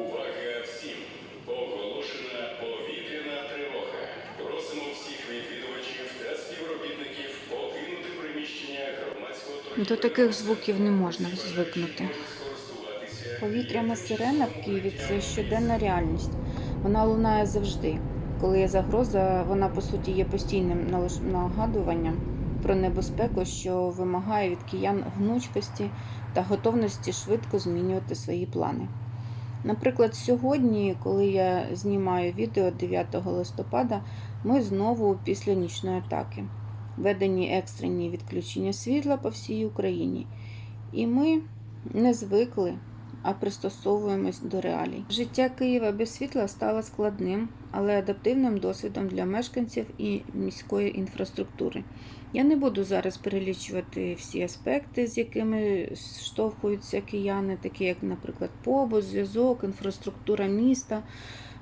Увага всім! Оголошена повітряна тривога. Просимо всіх відвідувачів та співробітників покинути приміщення громадського До таких звуків не можна звикнути. Повітряна сирена в Києві це щоденна реальність. Вона лунає завжди. Коли є загроза, вона по суті є постійним нагадуванням про небезпеку, що вимагає від киян гнучкості та готовності швидко змінювати свої плани. Наприклад, сьогодні, коли я знімаю відео 9 листопада, ми знову після нічної атаки. Введені екстрені відключення світла по всій Україні. І ми не звикли, а пристосовуємось до реалій. Життя Києва без світла стало складним, але адаптивним досвідом для мешканців і міської інфраструктури. Я не буду зараз перелічувати всі аспекти, з якими штовхуються кияни, такі як, наприклад, побут, зв'язок, інфраструктура міста,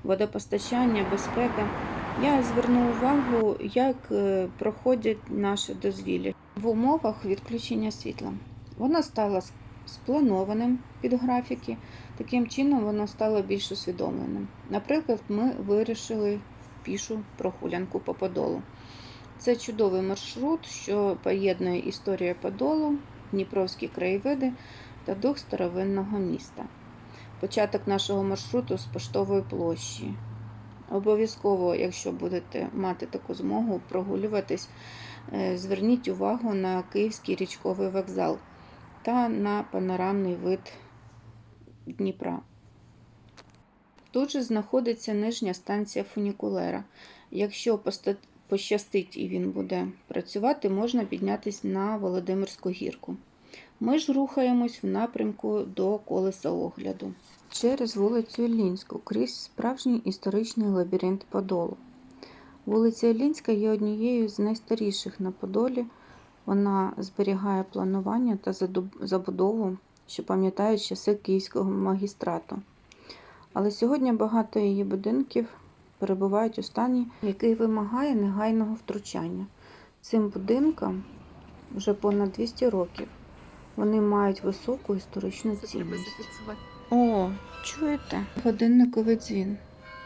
водопостачання, безпека. Я зверну увагу, як е, проходять наше дозвілля в умовах відключення світла. Воно стало с- спланованим під графіки, таким чином воно стало більш усвідомленим. Наприклад, ми вирішили пішу прогулянку по Подолу. Це чудовий маршрут, що поєднує історію Подолу, Дніпровські краєвиди та дух старовинного міста. Початок нашого маршруту з поштової площі. Обов'язково, якщо будете мати таку змогу прогулюватись, е, зверніть увагу на Київський річковий вокзал та на панорамний вид Дніпра. Тут же знаходиться нижня станція фунікулера. Якщо пощастить і він буде працювати, можна піднятися на Володимирську гірку. Ми ж рухаємось в напрямку до колеса огляду через вулицю Іллінську крізь справжній історичний лабіринт Подолу. Вулиця Іллінська є однією з найстаріших на Подолі. Вона зберігає планування та забудову, що пам'ятають часи Київського магістрату. Але сьогодні багато її будинків перебувають у стані, який вимагає негайного втручання. Цим будинкам вже понад 200 років. Вони мають високу історичну цінність. О, чуєте? Годинниковий дзвін.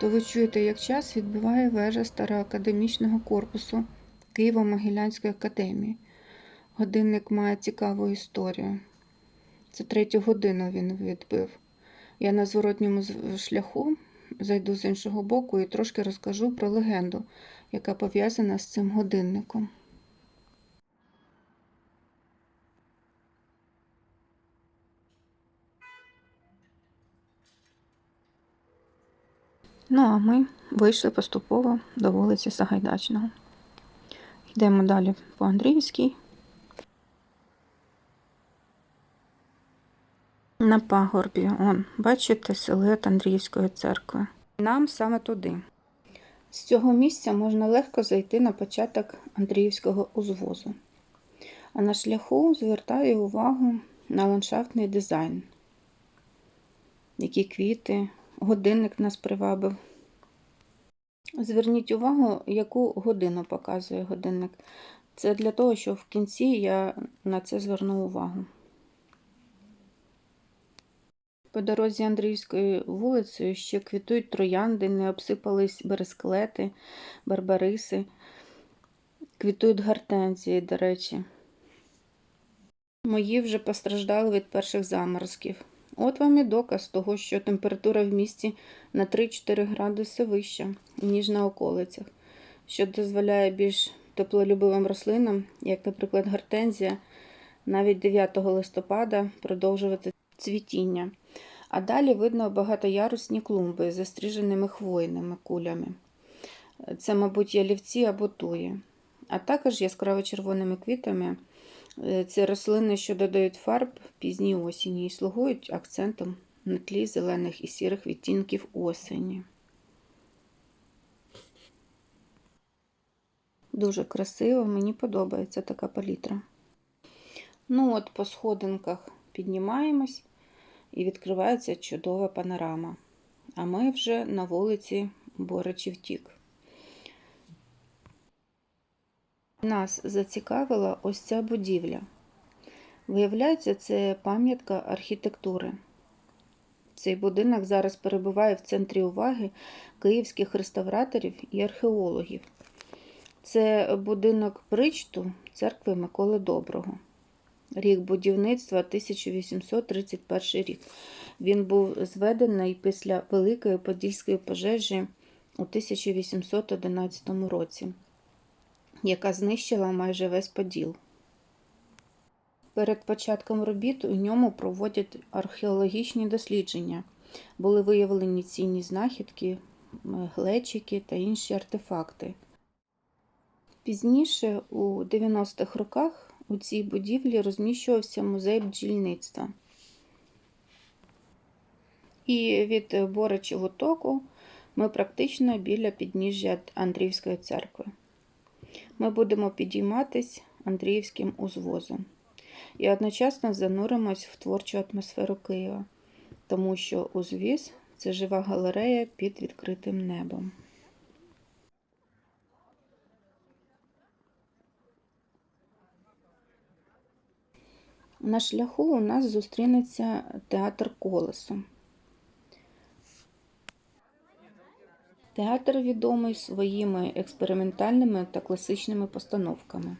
То ви чуєте, як час відбиває вежа староакадемічного корпусу Києво-Могилянської академії. Годинник має цікаву історію. Це третю годину він відбив. Я на зворотньому шляху зайду з іншого боку і трошки розкажу про легенду, яка пов'язана з цим годинником. Ну, а ми вийшли поступово до вулиці Сагайдачного. Йдемо далі по Андріївській. На пагорбі, он, бачите, силует Андріївської церкви. Нам саме туди. З цього місця можна легко зайти на початок Андріївського узвозу. А на шляху звертаю увагу на ландшафтний дизайн. Які квіти, годинник нас привабив. Зверніть увагу, яку годину показує годинник. Це для того, щоб в кінці я на це зверну увагу. По дорозі Андріївською вулицею ще квітують троянди, не обсипались бересклети, барбариси, квітують гортензії, до речі. Мої вже постраждали від перших заморозків. От вам і доказ того, що температура в місті на 3-4 градуси вища, ніж на околицях, що дозволяє більш теплолюбивим рослинам, як, наприклад, гортензія, навіть 9 листопада продовжувати цвітіння. А далі видно багатоярусні клумби з застриженими хвойними кулями. Це, мабуть, ялівці або туї. А також яскраво червоними квітами. Е, Це рослини, що додають фарб пізній осені і слугують акцентом на тлі зелених і сірих відтінків осені. Дуже красиво, мені подобається така палітра. Ну от по сходинках піднімаємось і відкривається чудова панорама. А ми вже на вулиці Боричів Тік. Нас зацікавила ось ця будівля. Виявляється, це пам'ятка архітектури. Цей будинок зараз перебуває в центрі уваги київських реставраторів і археологів. Це будинок причту церкви Миколи Доброго. Рік будівництва 1831 рік. Він був зведений після Великої Подільської пожежі у 1811 році, яка знищила майже весь Поділ. Перед початком робіт у ньому проводять археологічні дослідження. Були виявлені цінні знахідки, глечики та інші артефакти. Пізніше, у 90-х роках, у цій будівлі розміщувався музей бджільництва. І від Боричого току ми практично біля підніжжя Андріївської церкви. Ми будемо підійматись Андріївським узвозом і одночасно зануримось в творчу атмосферу Києва, тому що узвіз це жива галерея під відкритим небом. На шляху у нас зустрінеться театр колесо. Театр відомий своїми експериментальними та класичними постановками.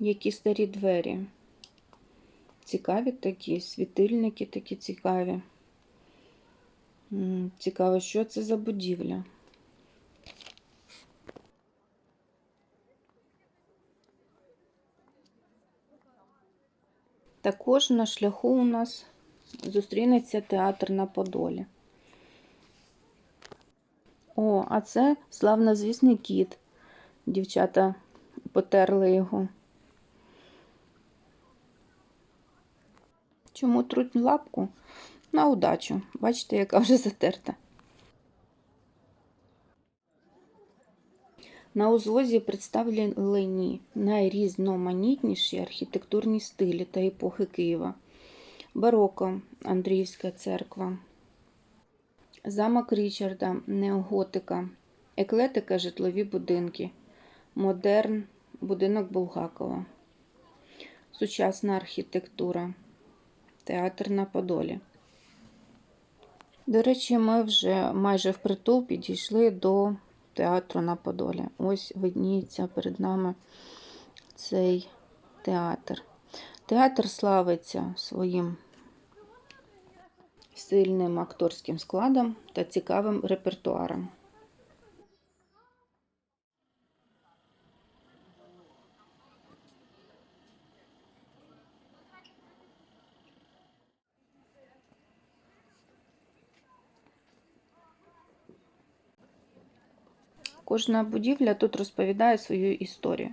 Які старі двері. Цікаві такі, світильники такі цікаві. Цікаво, що це за будівля. Також на шляху у нас зустрінеться театр на Подолі. О, а це славнозвісний кіт. Дівчата потерли його. Чому труть лапку? На удачу. Бачите, яка вже затерта. На узвозі представлені найрізноманітніші архітектурні стилі та епохи Києва. Бароко, Андріївська церква, замок Річарда, неоготика, еклетика, житлові будинки, модерн, будинок Булгакова, сучасна архітектура, театр на Подолі. До речі, ми вже майже впритул підійшли до театру на Подолі. Ось видніється перед нами цей театр. Театр славиться своїм сильним акторським складом та цікавим репертуаром. Кожна будівля тут розповідає свою історію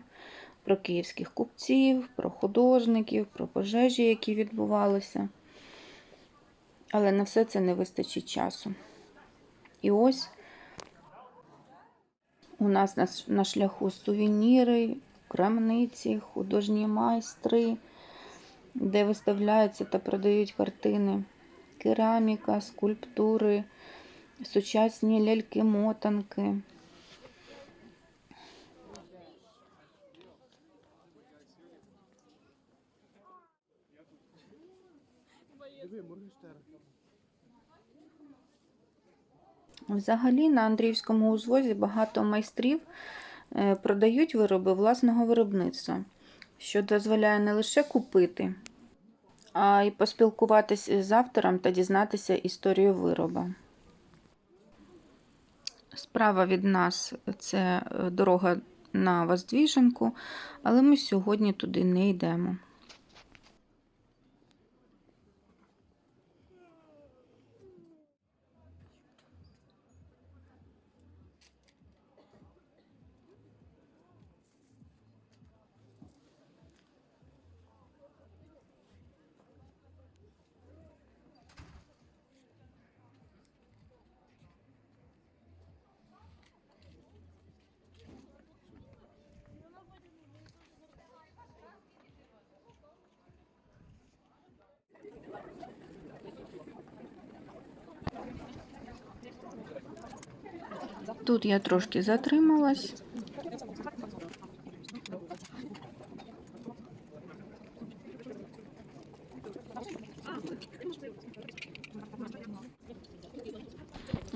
про київських купців, про художників, про пожежі, які відбувалися. Але на все це не вистачить часу. І ось у нас на, шляху сувеніри, крамниці, художні майстри, де виставляються та продають картини, кераміка, скульптури, сучасні ляльки-мотанки. Взагалі на Андріївському узвозі багато майстрів е, продають вироби власного виробництва, що дозволяє не лише купити, а й поспілкуватися з автором та дізнатися історію вироба. Справа від нас це е, дорога на Воздвіженку, але ми сьогодні туди не йдемо. Тут я трошки затрималась.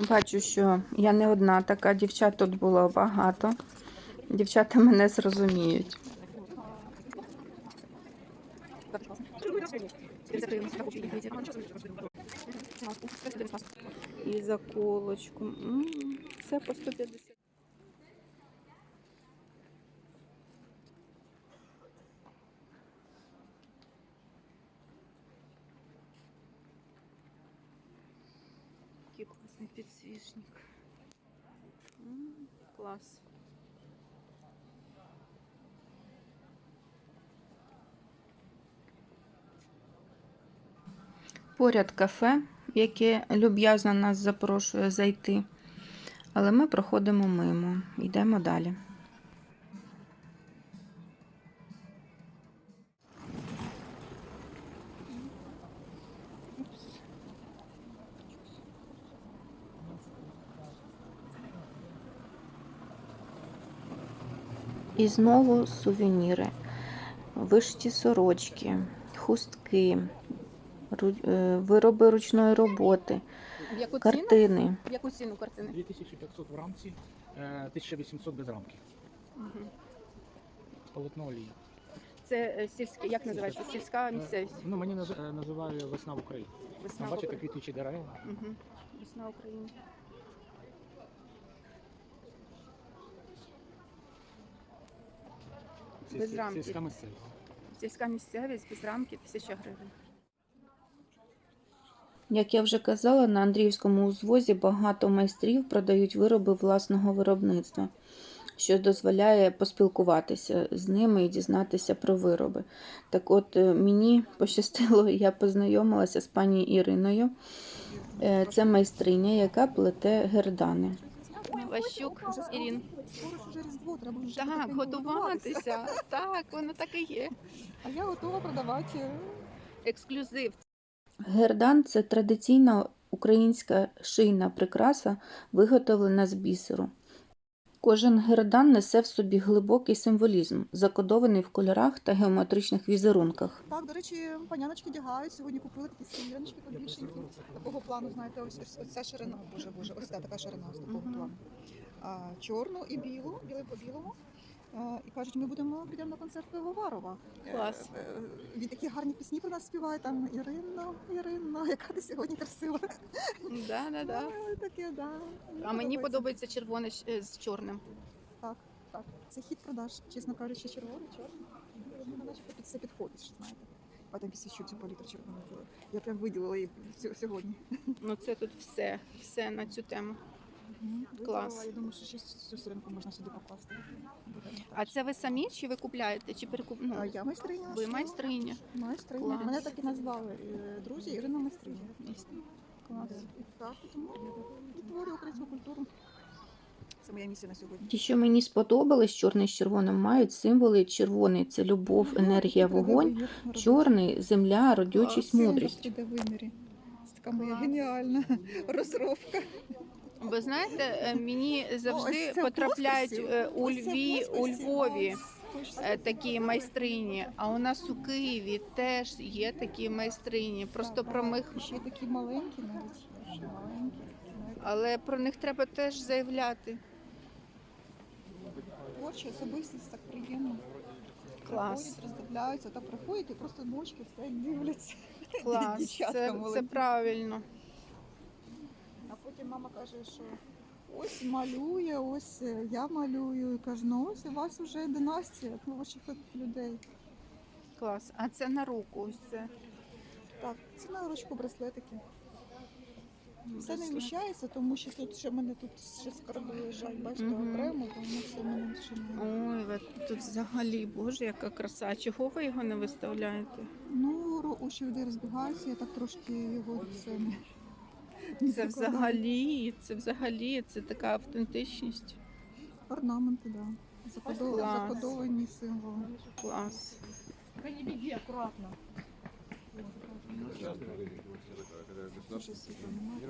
Бачу, що я не одна така, дівчат тут було багато. Дівчата мене зрозуміють. І заколочку. М -м все по 150. Який класний підсвічник. Клас. Поряд кафе, яке люб'язно нас запрошує зайти. Але ми проходимо мимо. Йдемо далі. І знову сувеніри, вишиті сорочки, хустки, е, вироби ручної роботи, В яку ціну? картини. В яку ціну картини? 2500 в рамці, е, 1800 без рамки. Мгм. Полотно олії. Це е, сільське, як називається? Сільська Е, місцевість. Ну, мені наз- е, називають весна в Україні. Весна Там, в бачите, Україні. квітучі дерева. Мгм. Весна в Україні. Без Сільська- рамки. Сільська місцевість. Сільська місцевість без рамки тисяча гривень. Як я вже казала, на Андріївському узвозі багато майстрів продають вироби власного виробництва, що дозволяє поспілкуватися з ними і дізнатися про вироби. Так от е, мені пощастило, я познайомилася з пані Іриною. Е, Це майстриня, яка плете гердани. Ващук, Ірін. Скоро ж уже Різдво, треба вже Так, готуватися. Так, воно так і є. А я готова продавати. Ексклюзив. Гердан це традиційна українська шийна прикраса, виготовлена з бісеру. Кожен гердан несе в собі глибокий символізм, закодований в кольорах та геометричних візерунках. Так, до речі, паняночки дягають. Сьогодні купили такі сім'яночки побільшенькі. Такого плану, знаєте, ось, ось, ось ця ширина. Боже, боже, ось ця така ширина ось такого плану. А, чорну і білу, білий по білому. А, і кажуть, ми будемо підемо на концерт Пивоварова. Клас. Е, е, Він такі гарні пісні про нас співає. Там Ірина, Ірина, яка ти сьогодні красива. Да, да, да. Е, Таке, да. А мені подобається червоне з- е, чорним. Так, так. Це хід продаж, чесно кажучи, червоний, чорний. Начебто під це підходить, що знаєте. А там після цю палітру червону. Я прям виділила її сьогодні. Ну це тут все, все на цю тему. Клас. Я думаю, що ще цю сиренку можна сюди покласти. А це ви самі чи ви купляєте? Чи перекуп... ну, А я майстриня. ви майстриня? Майстриня. Клас. Мене так і назвали е, друзі Ірина майстриня. Клас. Так, тому відтворюю українську культуру. Це моя місія на сьогодні. Ті, що мені сподобались, чорний з червоним мають символи. Червоний це любов, енергія, вогонь, чорний земля, родючість, мудрість. Це така моя геніальна розробка. Ви знаєте, е, мені завжди потрапляють е, у Льві, у. Львові е, такі майстрині. А у нас у Києві теж є такі майстрині. Просто про них, Ще такі маленькі навіть. Маленькі. але про них треба теж заявляти. Творча особистість так приємно. Клас. Приходять, роздивляються, так приходять і просто мочки стоять, дивляться. Клас, це, це правильно. Потім мама каже, що ось малює, ось е, я малюю. І каже, ну ось у вас вже династія творчих людей. Клас. А це на руку. Ось це. Так, це на ручку браслетики. Все не вміщається, тому що тут ще в мене тут ще скарби лежать, бачите, Мгм. окремо, тому все в мене ще не. Ой, тут взагалі, боже, яка краса. Чого ви його не виставляєте? Ну, ро- очі людей розбігаються, я так трошки його все не. Не Це взагалі, це взагалі, це така автентичність. Орнаменти, так. Да. Закодов... Клас. Закодовані символи. Клас.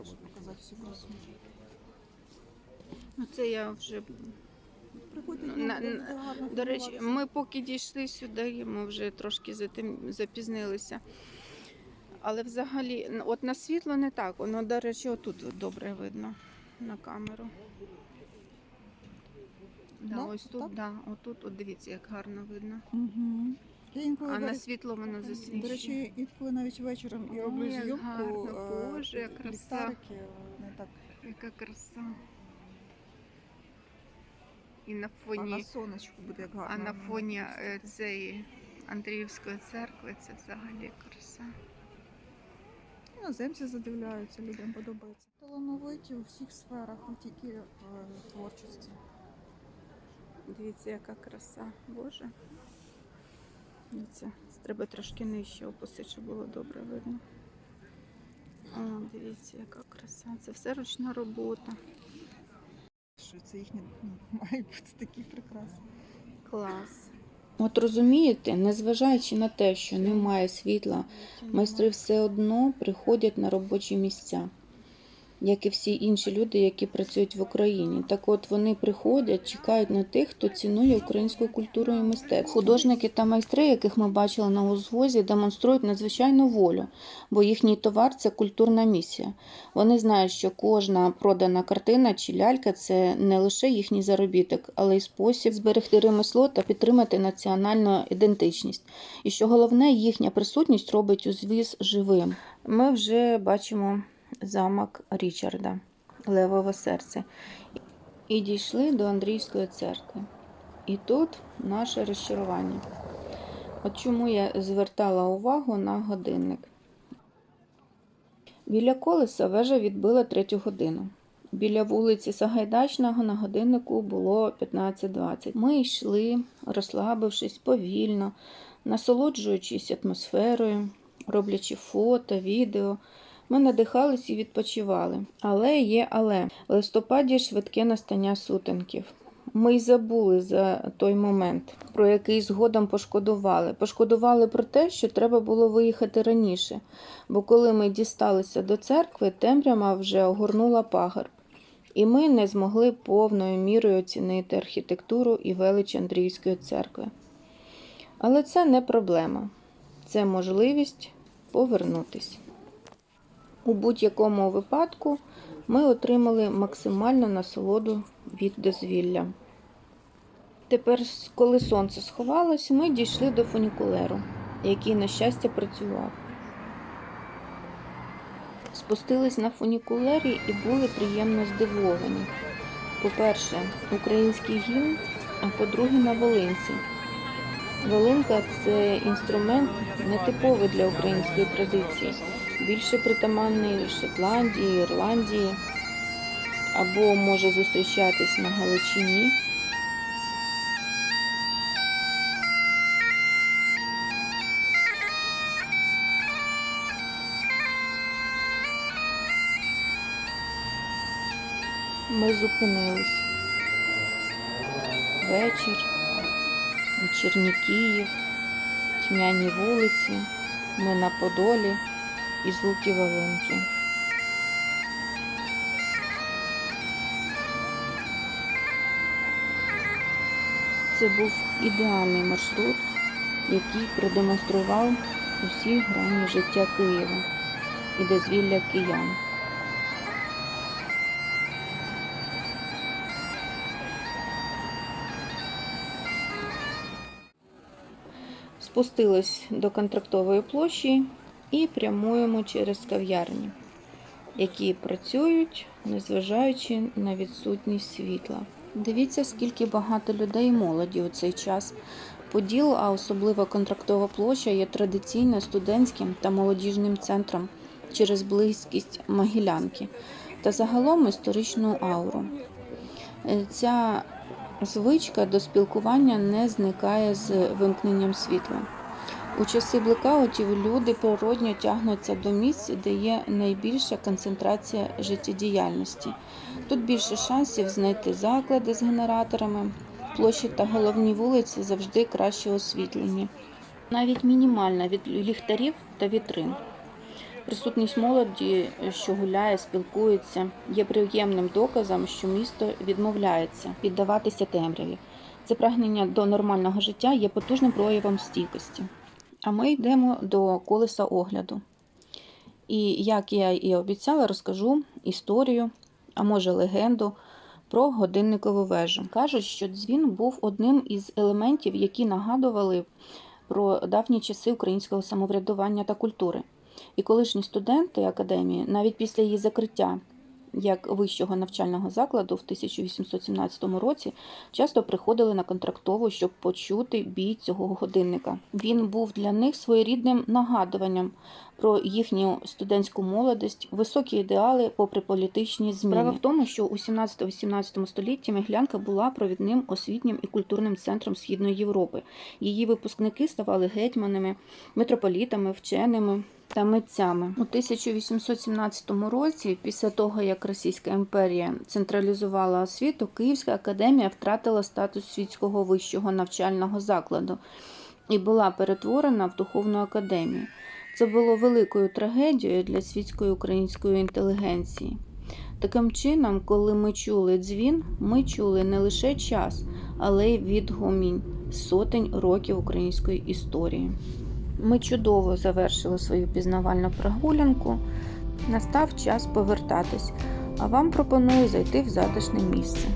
Щоб показати всю красу. Ну це я вже. Ну, на- на- До речі, ми поки дійшли сюди, ми вже трошки затим- запізнилися. Але взагалі, от на світло не так, воно, до речі, отут добре видно. на камеру. Да, Да, ось тут, так? да, отут, от дивіться, як гарно видно. Угу. Я інколи, А на світло воно засвічує. до речі, інколи навіть вечором Ой, роблю як зйомку. гарно. е, Боже, як краса. ліхтарики, не так. Яка краса. І на А на фоні, сонечку буде як гарно. а на воно фоні е, цієї Андріївської церкви це взагалі краса. Іноземці задивляються, людям подобається. Талановиті у всіх сферах, не тільки в творчості. Дивіться, яка краса. Боже. Дивіться, треба трошки нижче опустити, щоб було добре видно. О, дивіться, яка краса. Це все ручна робота. Що це їхні ну, мають бути такі прекрасні. Клас. От розумієте, незважаючи на те, що немає світла, майстри все одно приходять на робочі місця, як і всі інші люди, які працюють в Україні. Так от вони приходять, чекають на тих, хто цінує українську культуру і мистецтво. Художники та майстри, яких ми бачили на узвозі, демонструють надзвичайну волю, бо їхній товар це культурна місія. Вони знають, що кожна продана картина чи лялька це не лише їхній заробіток, але й спосіб зберегти ремесло та підтримати національну ідентичність. І що головне, їхня присутність робить узвіз живим. Ми вже бачимо замок Річарда, Левове серце. І дійшли до Андрійської церкви. І тут наше розчарування. От чому я звертала увагу на годинник. Біля колеса вежа відбила третю годину. Біля вулиці Сагайдачного на годиннику було 15.20. Ми йшли, розслабившись повільно, насолоджуючись атмосферою, роблячи фото, відео. Ми надихались і відпочивали. Але є але. Листопаді швидке настання сутенків. Ми й забули за той момент, про який згодом пошкодували. Пошкодували про те, що треба було виїхати раніше, бо коли ми дісталися до церкви, темрява вже огорнула пагорб, і ми не змогли повною мірою оцінити архітектуру і велич Андріївської церкви. Але це не проблема, це можливість повернутись. У будь-якому випадку ми отримали максимальну насолоду від дозвілля. Тепер, коли сонце сховалось, ми дійшли до фунікулеру, який, на щастя, працював. Спустились на фунікулері і були приємно здивовані. По-перше, український гімн, а по-друге, на волинці. Волинка це інструмент нетиповий для української традиції, більше притаманний Шотландії, Ірландії? Або може зустрічатись на Галичині. Ми зупинились. Вечір, вечірній Київ, тьмяні вулиці, ми на Подолі і звуки Волинки. Це був ідеальний маршрут, який продемонстрував усі грані життя Києва і дозвілля киян. Спустились до контрактової площі і прямуємо через кав'ярні, які працюють, незважаючи на відсутність світла. Дивіться, скільки багато людей і молоді у цей час. Поділ, а особливо контрактова площа, є традиційно студентським та молодіжним центром через близькість Могилянки та загалом історичну ауру. Е, Ця звичка до спілкування не зникає з вимкненням світла. У часи блекаутів люди природньо тягнуться до місць, де є найбільша концентрація життєдіяльності. Тут більше шансів знайти заклади з генераторами, площі та головні вулиці завжди краще освітлені. Навіть мінімальна від ліхтарів та вітрин. Присутність молоді, що гуляє, спілкується, є приємним доказом, що місто відмовляється піддаватися темряві. Це прагнення до нормального життя є потужним проявом стійкості. А ми йдемо до колеса огляду. І як я і обіцяла, розкажу історію а може легенду про годинникову вежу. Кажуть, що дзвін був одним із елементів, які нагадували про давні часи українського самоврядування та культури. І колишні студенти академії, навіть після її закриття як вищого навчального закладу в 1817 році, часто приходили на контрактову, щоб почути бій цього годинника. Він був для них своєрідним нагадуванням про їхню студентську молодість, високі ідеали, попри політичні зміни. Справа в тому, що у 17-18 столітті Міглянка була провідним освітнім і культурним центром Східної Європи. Її випускники ставали гетьманами, митрополітами, вченими та митцями. У 1817 році, після того як Російська імперія централізувала освіту, Київська академія втратила статус світського вищого навчального закладу і була перетворена в духовну академію. Це було великою трагедією для світської української інтелігенції. Таким чином, коли ми чули дзвін, ми чули не лише час, але й відгумінь сотень років української історії. Ми чудово завершили свою пізнавальну прогулянку. Настав час повертатись, а вам пропоную зайти в затишне місце.